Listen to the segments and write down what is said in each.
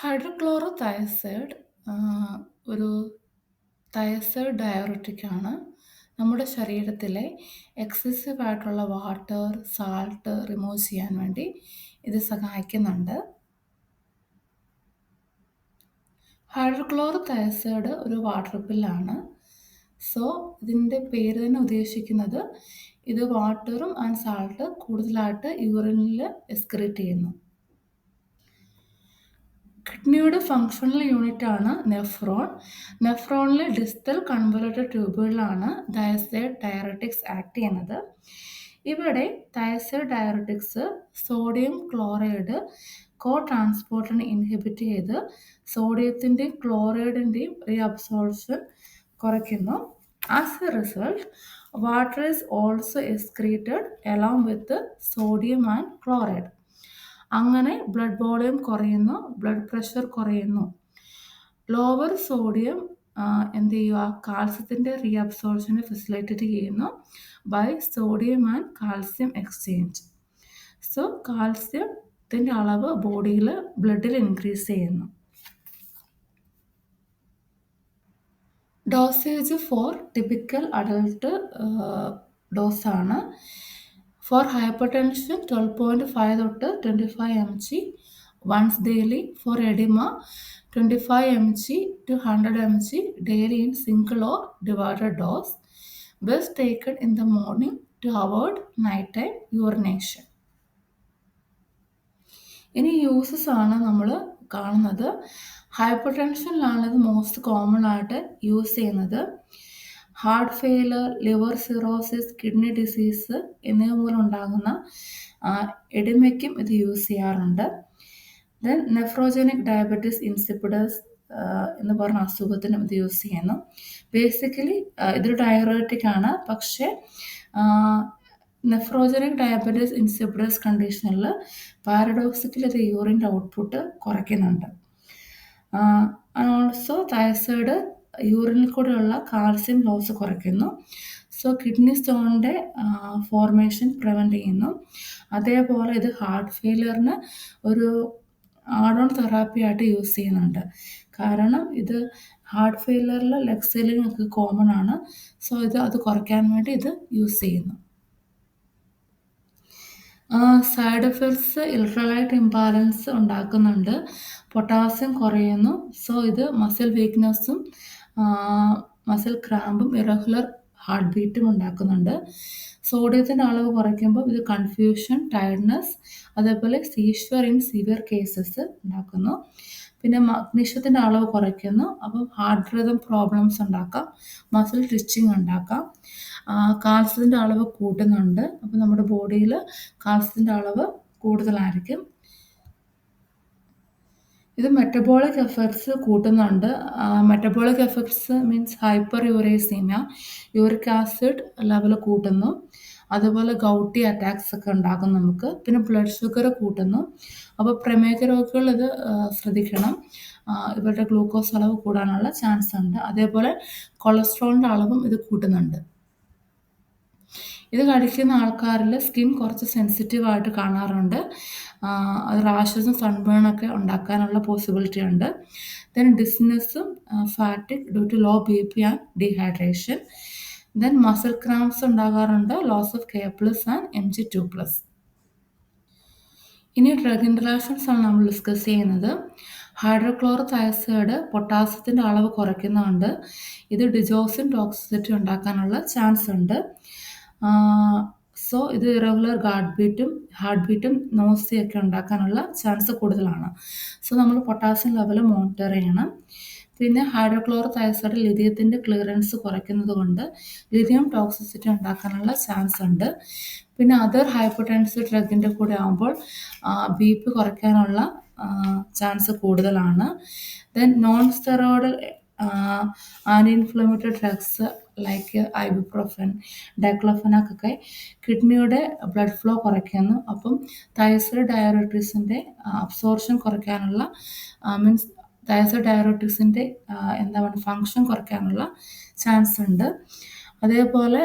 ഹൈഡ്രോക്ലോറോ thiazide ഒരു thiazide ഡയററ്റിക് ആണ് നമ്മുടെ ശരീരത്തിലെ എക്സസീവ് ആയിട്ടുള്ള വാട്ടർ സാൾട്ട് റിമൂവ് ചെയ്യാൻ വേണ്ടി ഇത് സഹായിക്കുന്നുണ്ട്. ഹൈഡ്രോക്ലോറോ തയസൈഡ് ഒരു വാട്ടർ പില്ലാണ്. സോ ഇതിന്റെ പേര് തന്നെ ഉദ്ദേശിക്കുന്നത് ഇത് വാട്ടറും ആൻഡ് സാൾട്ട് കൂടുതലായിട്ട് യൂറിനിൽ എക്സ്ക്രീറ്റ് ചെയ്യുന്നു. കിഡ്നിയുടെ ഫങ്ഷണൽ യൂണിറ്റ് ആണ് നെഫ്രോൺ. നെഫ്രോണിലെ ഡിസ്റ്റൽ കൺവലേറ്റഡ് ട്യൂബുകളിലാണ് തയസൈഡ് ഡയറട്ടിക്സ് ആക്ട് ചെയ്യുന്നത്. ഇവിടെ thiazide diuretics sodium chloride co ട്രാൻസ്പോർട്ടിനെ inhibit ചെയ്ത് സോഡിയത്തിന്റെയും ക്ലോറൈഡിന്റെയും റീഅബ്സോർപ്ഷൻ കുറയ്ക്കുന്നു. As a result water is also excreted along with sodium and chloride അങ്ങനെ ബ്ലഡ് വോളിയം കുറയുന്നു ബ്ലഡ് പ്രഷർ കുറയുന്നു. ലോവർ സോഡിയം എന്ത് ചെയ്യുക? കാൽസ്യത്തിന്റെ റീഅബ്സോർപ്ഷനെ ഫെസിലിറ്റേറ്റ് ചെയ്യുന്നു by sodium and calcium exchange so കാൽസ്യത്തിന്റെ അളവ് ബോഡിയിൽ ബ്ലഡിൽ ഇൻക്രീസ് ചെയ്യുന്നു. Dosage for typical adult ഡോസാണ് for hypertension twelve point five തൊട്ട് twenty five M G once daily for edema twenty five M G two hundred M G daily in single or divided dose best taken in the morning to avoid night time urination ഇനി uses ആണ് നമ്മൾ കാണുന്നത്. Hyper ടെൻഷനിലാണ് ഇത് most common ആയിട്ട് use ചെയ്യുന്നത്. Heart failure liver cirrhosis kidney disease എന്നിവ മൂലം ഉണ്ടാകുന്ന എഡിമയ്ക്കും ഇത് യൂസ് ചെയ്യാറുണ്ട്. ദെൻ നെഫ്രോജനിക് ഡയബറ്റിസ് ഇൻസിപ്പിഡസ് എന്ന് പറഞ്ഞ അസുഖത്തിനും ഇത് യൂസ് ചെയ്യുന്നു. ബേസിക്കലി ഇതൊരു ഡയറോറ്റിക് ആണ്. പക്ഷേ നെഫ്രോജനിക് ഡയബറ്റിസ് ഇൻസിപ്പിഡസ് കണ്ടീഷനിൽ പാരഡോക്സിക്കലി ഇത് യൂറിന്റെ ഔട്ട്പുട്ട് കുറയ്ക്കുന്നുണ്ട്. ഓൾസോ തയസൈഡ് യൂറിനിൽ കൂടെയുള്ള കാൽസ്യം ലോസ് കുറയ്ക്കുന്നു. സോ കിഡ്നി സ്റ്റോണിന്റെ ഫോർമേഷൻ പ്രിവെന്റ് ചെയ്യുന്നു. അതേപോലെ ഇത് ഹാർട്ട് ഫെയിലിയറിന് ഒരു ആഡോൺ തെറാപ്പി ആയിട്ട് യൂസ് ചെയ്യുന്നുണ്ട്. കാരണം ഇത് ഹാർട്ട് ഫെയിലിയറിൽ ലെഗ് സെല്ലിംഗ് ഒക്കെ കോമൺ ആണ്. സോ ഇത് അത് കുറയ്ക്കാൻ വേണ്ടി ഇത് യൂസ് ചെയ്യുന്നു. സൈഡ് എഫക്ട്സ് ഇലക്ട്രോലൈറ്റ് ഇംബാലൻസ് ഉണ്ടാക്കുന്നുണ്ട്. പൊട്ടാസ്യം കുറയുന്നു. സോ ഇത് മസിൽ വീക്ക്നെസ്സും മസിൽ ക്രാമ്പും ഇറഗുലർ ഹാർട്ട് ബീറ്റും ഉണ്ടാക്കുന്നുണ്ട്. സോഡിയത്തിന്റെ അളവ് കുറയ്ക്കുമ്പോൾ ഇത് കൺഫ്യൂഷൻ ടയർഡ്നെസ് അതേപോലെ സീഷ്വർ ഇൻ സിവിയർ കേസസ് ഉണ്ടാക്കുന്നു. പിന്നെ മഗ്നീഷ്യത്തിന്റെ അളവ് കുറയ്ക്കുന്നു. അപ്പം ഹാർട്ട് റിതം പ്രോബ്ലംസ് ഉണ്ടാക്കാം. മസിൽ ട്രിച്ചിങ് ഉണ്ടാക്കാം. കാൽസ്യത്തിന്റെ അളവ് കൂട്ടുന്നുണ്ട്. അപ്പം നമ്മുടെ ബോഡിയിൽ കാൽസ്യത്തിന്റെ അളവ് കൂടുതലായിരിക്കും. ഇത് metabolic effects കൂട്ടുന്നുണ്ട്. Metabolic effects means hyperuricemia uric acid level കൂട്ടുന്നു. അതുപോലെ ഗൗട്ടി അറ്റാക്സ് ഒക്കെ ഉണ്ടാകും നമുക്ക്. പിന്നെ ബ്ലഡ് ഷുഗർ കൂട്ടുന്നു. അപ്പോൾ പ്രമേഹ രോഗികൾ ഇത് ശ്രദ്ധിക്കണം. ഇവരുടെ ഗ്ലൂക്കോസ് അളവ് കൂടാനുള്ള ചാൻസ് ഉണ്ട്. അതേപോലെ കൊളസ്ട്രോളിന്റെ അളവും ഇത് കൂട്ടുന്നുണ്ട്. കഴിക്കുന്ന ആൾക്കാരിൽ സ്കിൻ കുറച്ച് സെൻസിറ്റീവ് ആയിട്ട് കാണാറുണ്ട്. അത് റാഷസും സൺബേണൊക്കെ ഉണ്ടാക്കാനുള്ള പോസിബിലിറ്റി ഉണ്ട്. Then ഡിസ്നെസ്സും fatigue due to low B P and dehydration then muscle cramps ഉണ്ടാകാറുണ്ട് loss of K plus and M G two plus ഇനി ഡ്രഗ് ഇൻട്രാക്ഷൻസ് ആണ് നമ്മൾ ഡിസ്കസ് ചെയ്യുന്നത്. ഹൈഡ്രോക്ലോറോ തയസൈഡ് പൊട്ടാസ്യത്തിന്റെ അളവ് കുറയ്ക്കുന്നുണ്ട് ഇത് ഡിജോസിൻ ടോക്സിസിറ്റി ഉണ്ടാക്കാനുള്ള ചാൻസ് ഉണ്ട്. സോ ഇത് ഇറഗുലർ ഹാർട്ട് ബീറ്റും ഹാർട്ട് ബീറ്റും നോസിയൊക്കെ ഉണ്ടാക്കാനുള്ള ചാൻസ് കൂടുതലാണ്. സോ നമ്മൾ പൊട്ടാസ്യം ലെവൽ മോണിറ്റർ ചെയ്യണം. പിന്നെ ഹൈഡ്രോക്ലോറോ തയസൈഡ് ലിഥിയത്തിന്റെ ക്ലിയറൻസ് കുറയ്ക്കുന്നത് കൊണ്ട് ലിഥിയം ടോക്സിസിറ്റി ഉണ്ടാക്കാനുള്ള ചാൻസ് ഉണ്ട്. പിന്നെ അതർ ഹൈപ്പോട്ടൻസീവ് ഡ്രഗിന്റെ കൂടെ ആകുമ്പോൾ ബി പി കുറയ്ക്കാനുള്ള ചാൻസ് കൂടുതലാണ്. Then non steroidal anti inflammatory drugs like ibuprofen ഡയക്ലോഫനാക്കൊക്കെ കിഡ്നിയുടെ ബ്ലഡ് ഫ്ലോ കുറയ്ക്കുന്നു. അപ്പം തൈസൈഡ് ഡയറോട്ടിക്സിന്റെ അബ്സോർഷൻ കുറയ്ക്കാനുള്ള മീൻസ് തൈസൈഡ് ഡയറോട്ടിക്സിന്റെ എന്താ പറയുക ഫങ്ഷൻ കുറയ്ക്കാനുള്ള ചാൻസ് ഉണ്ട്. അതേപോലെ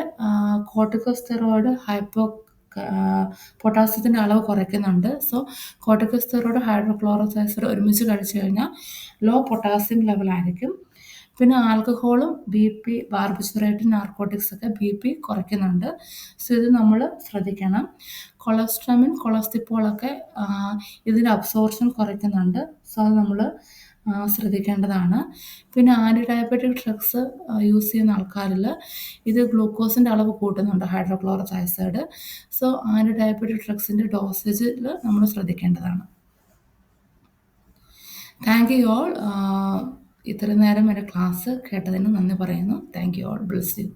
കോട്ടിക്കോസ്റ്റെറോയിഡ് ഹൈപ്പോ പൊട്ടാസ്യത്തിന്റെ അളവ് കുറയ്ക്കുന്നുണ്ട്. സോ കോട്ടിക്കോസ്റ്റെറോയിഡ് ഹൈഡ്രോക്ലോറോസൈസോഡ് ഒരുമിച്ച് കഴിച്ചു കഴിഞ്ഞാൽ ലോ പൊട്ടാസ്യം ലെവലായിരിക്കും പിന്നെ ആൽക്കഹോളും ബി പി ബാർബിച്ചുറേറ്റ് നാർക്കോട്ടിക്സ് ഒക്കെ ബി പി കുറയ്ക്കുന്നുണ്ട്. സോ ഇത് നമ്മൾ ശ്രദ്ധിക്കണം. കൊളസ്ട്രമിൻ കൊളസ്റ്റിപ്പോളൊക്കെ ഇതിന്റെ അബ്സോർഷൻ കുറയ്ക്കുന്നുണ്ട്. സോ അത് നമ്മൾ ശ്രദ്ധിക്കേണ്ടതാണ്. പിന്നെ ആന്റി ഡയബറ്റിക് ഡ്രഗ്സ് യൂസ് ചെയ്യുന്ന ആൾക്കാരിൽ ഇത് ഗ്ലൂക്കോസിന്റെ അളവ് കൂട്ടുന്നുണ്ട് ഹൈഡ്രോക്ലോറോസൈസൈഡ്. സോ ആന്റി ഡയബറ്റിക് ഡ്രഗ്സിന്റെ ഡോസേജിൽ നമ്മൾ ശ്രദ്ധിക്കേണ്ടതാണ്. Thank you all. ഇത്രയും നേരം വരെ ക്ലാസ് കേട്ടതിന് നന്ദി പറയുന്നു. Thank you all bless you